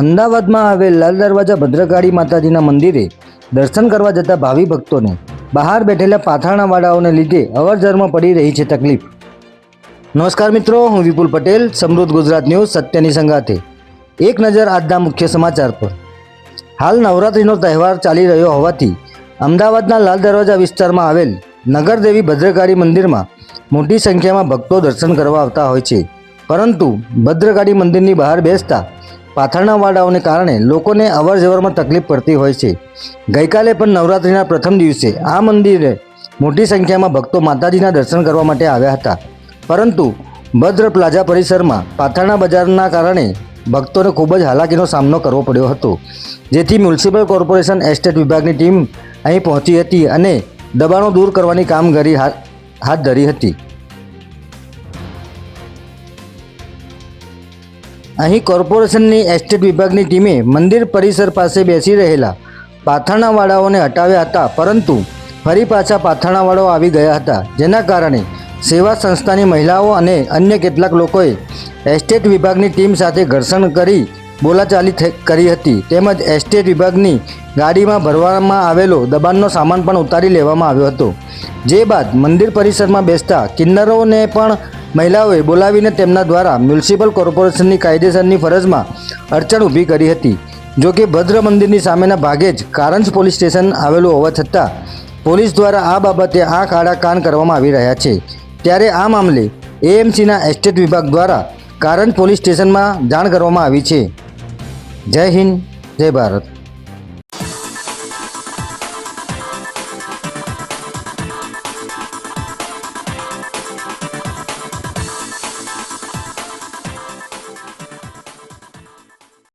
અમદાવાદમાં આવેલ લાલ દરવાજા ભદ્રકાળી માતાજીના મંદિરે દર્શન કરવા જતા ભાવિ ભક્તોને બહાર બેઠેલા પાથાણાવાળાઓને લીધે અવરજવરમાં પડી રહી છે તકલીફ. નમસ્કાર મિત્રો, હું વિપુલ પટેલ, સમૃદ્ધ ગુજરાત ન્યૂઝ, સત્યની સંગાથે. એક નજર આજના મુખ્ય સમાચાર પર. હાલ નવરાત્રિનો તહેવાર ચાલી રહ્યો હોવાથી અમદાવાદના લાલ દરવાજા વિસ્તારમાં આવેલ નગરદેવી ભદ્રકાળી મંદિરમાં મોટી સંખ્યામાં ભક્તો દર્શન કરવા આવતા હોય છે. પરંતુ ભદ્રકાળી મંદિરની બહાર બેસતા પાથરણાવાળાઓને કારણે લોકોને અવરજવરમાં તકલીફ પડતી હોય છે. ગઈકાલે પણ નવરાત્રિના પ્રથમ દિવસે આ મંદિરે મોટી સંખ્યામાં ભક્તો માતાજીના દર્શન કરવા માટે આવ્યા હતા. પરંતુ ભદ્ર પ્લાઝા પરિસરમાં પાથરના બજારના કારણે ભક્તોને ખૂબ જ હાલાકીનો સામનો કરવો પડ્યો હતો. જેથી મ્યુનિસિપલ કોર્પોરેશન એસ્ટેટ વિભાગની ટીમ અહીં પહોંચી હતી અને દબાણો દૂર કરવાની કામગીરી હાથ ધરી હતી. અહીં કોર્પોરેશનની એસ્ટેટ વિભાગની ટીમે મંદિર પરિસર પાસે બેસી રહેલા પાથરણાવાળાઓને હટાવ્યા હતા, પરંતુ ફરી પાછા પાથરણાવાળાઓ આવી ગયા હતા, જેના કારણે સેવા સંસ્થાની મહિલાઓ અને અન્ય કેટલાક લોકોએ એસ્ટેટ વિભાગની ટીમ સાથે ઘર્ષણ કરી બોલાચાલી કરી હતી. તેમજ એસ્ટેટ વિભાગની ગાડીમાં ભરવામાં આવેલો દબાણનો સામાન પણ ઉતારી લેવામાં આવ્યો હતો. જે બાદ મંદિર પરિસરમાં બેસતા કિન્નરોને પણ મહિલાઓએ બોલાવીને તેમના દ્વારા મ્યુનિસિપલ કોર્પોરેશનની કાયદેસરની ફરજમાં અડચણ ઊભી કરી હતી. જો કે ભદ્ર મંદિરની સામેના ભાગે જ કારંજ પોલીસ સ્ટેશન આવેલું હોવા છતાં પોલીસ દ્વારા આ બાબતે આંખ આડા કાન કરવામાં આવી રહ્યા છે. ત્યારે આ મામલે એએમસીના એસ્ટેટ વિભાગ દ્વારા કારંજ પોલીસ સ્ટેશનમાં જાણ કરવામાં આવી છે. જય હિન્દ, જય ભારત.